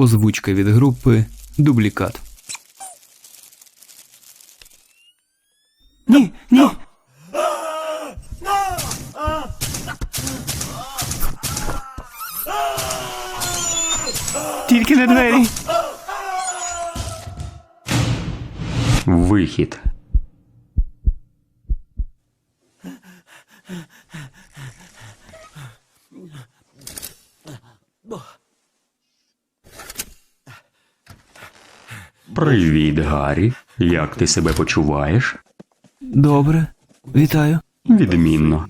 Озвучка від групи Дублікат. Ні, ні. Тільки не двері. Вихід. Привіт, Гаррі. Як ти себе почуваєш? Добре. Вітаю. Відмінно.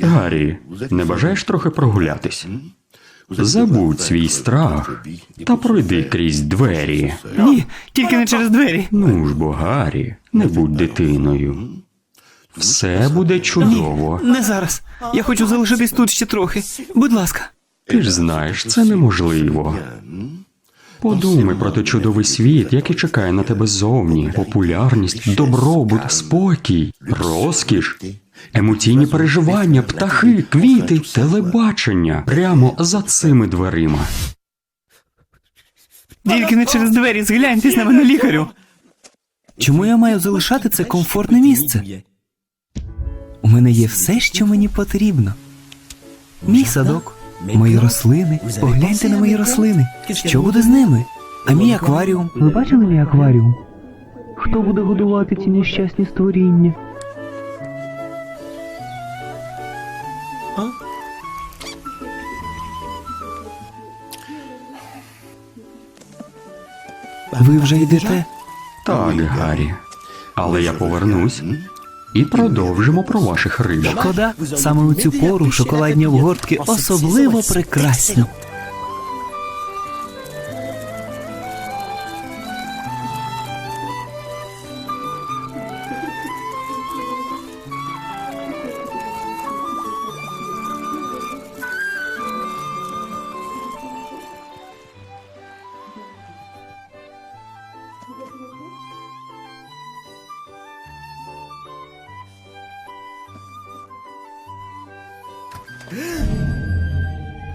Гаррі, не бажаєш трохи прогулятись? Забудь свій страх та пройди крізь двері. Ні, тільки не через двері. Ну ж бо, Гаррі, не будь дитиною. Все буде чудово. Не зараз. Я хочу залишитись тут ще трохи. Будь ласка. Ти ж знаєш, це неможливо. Подумай про той чудовий світ, який чекає на тебе ззовні. Популярність, добробут, спокій, розкіш, емоційні переживання, птахи, квіти, телебачення прямо за цими дверима. Тільки не через двері, згляньтесь на мене лікарю. Чому я маю залишати це комфортне місце? У мене є все, що мені потрібно. Мій садок, мої рослини. Погляньте на мої рослини. Що буде з ними? А мій акваріум. Ви бачили мій акваріум? Хто буде годувати ці нещасні створіння? Ви вже йдете? Так, Гаррі. Але я повернусь і продовжимо про ваших рибок. Шкода, саме у цю пору шоколадні обгортки особливо прекрасні.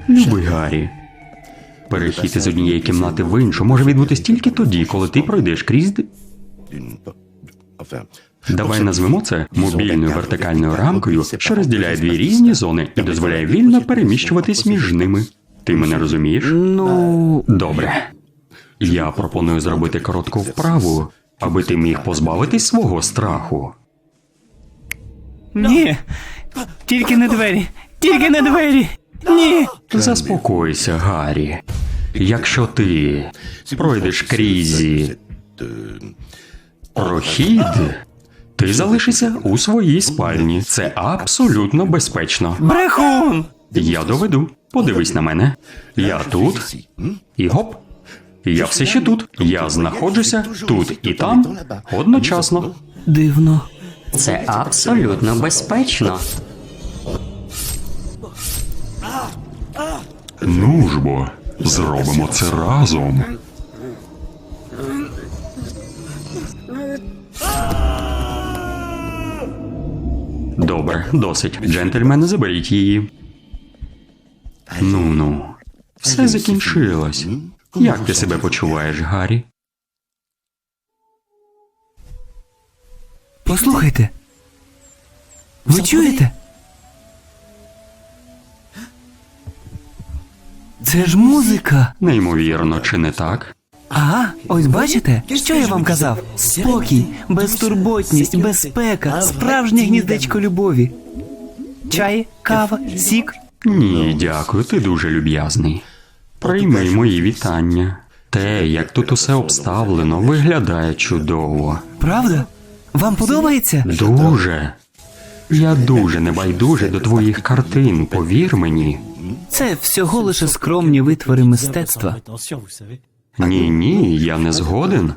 Любий Гаррі. Перехід із однієї кімнати в іншу може відбутись тільки тоді, коли ти пройдеш крізь. Давай назвемо це мобільною вертикальною рамкою, що розділяє дві різні зони і дозволяє вільно переміщуватись між ними. Ти мене розумієш? Ну, Добре. Я пропоную зробити коротку вправу, аби ти міг позбавитись свого страху. ні. Тільки не двері. Тільки не двері. Ні. Заспокойся, Гаррі. Якщо ти пройдеш крізь прохід, ти залишишся у своїй спальні. Це абсолютно безпечно. Брехун! Я доведу. Подивись на мене. Я тут. І гоп. Я все ще тут. Я знаходжуся тут і там одночасно. Дивно. Це абсолютно безпечно. Ну ж бо, зробимо це разом. Добре, досить. Джентльмени, заберіть її. Ну ну. Все закінчилось. Як ти себе почуваєш, Гаррі? Послухайте. Ви чуєте? Це ж музика. Неймовірно, чи не так? Ага, ось бачите, що я вам казав? Спокій, безтурботність, безпека, справжнє гніздечко любові. Чай, кава, сік. Ні, дякую, ти дуже люб'язний. Прийми мої вітання. Те, як тут усе обставлено, виглядає чудово. Правда? Вам подобається? Дуже. Я дуже небайдужий до твоїх картин, повір мені. Це всього лише скромні витвори мистецтва. Ні, ні, я не згоден.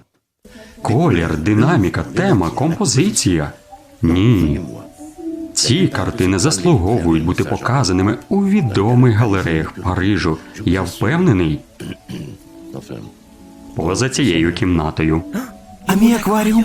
Колір, динаміка, тема, композиція. Ні. Ці картини заслуговують бути показаними у відомих галереях Парижу. Я впевнений. Поза цією кімнатою. А мій акваріум?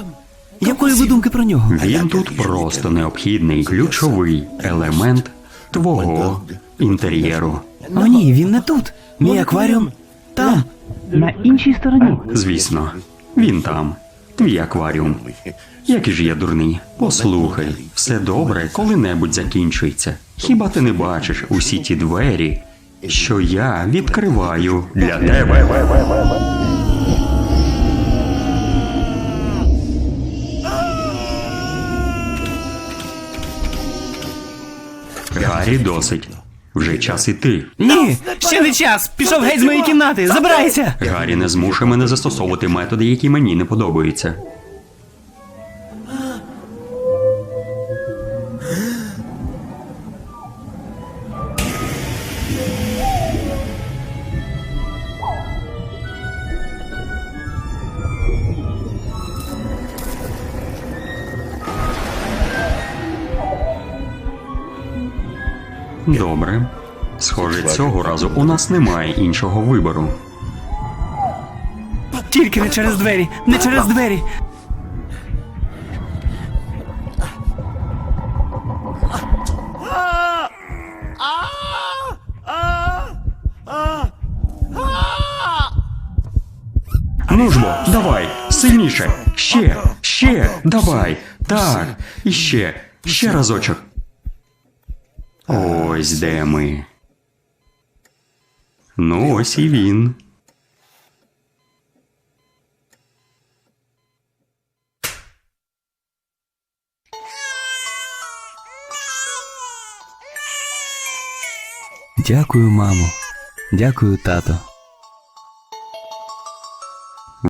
Якої ви думки про нього? Він тут просто необхідний ключовий елемент твого інтер'єру. О, ні, він не тут. Мій акваріум там. На іншій стороні. Звісно, він там. Твій акваріум. Який ж я дурний. Послухай, все добре, коли-небудь закінчується. Хіба ти не бачиш усі ті двері, що я відкриваю для тебе? Гаррі, досить. Вже час іти. Ні, ще не час. Пішов геть з моєї кімнати. Забирайся. Гаррі не змушує мене застосовувати методи, які мені не подобаються. Добре. Схоже, цього разу у нас немає іншого вибору. Тільки не через двері, не через двері. Ну ж бо, давай, сильніше, ще, ще, давай, так, і ще, ще разочок. Ось де ми. Ну, ось і він. Дякую, мамо. Дякую, тато.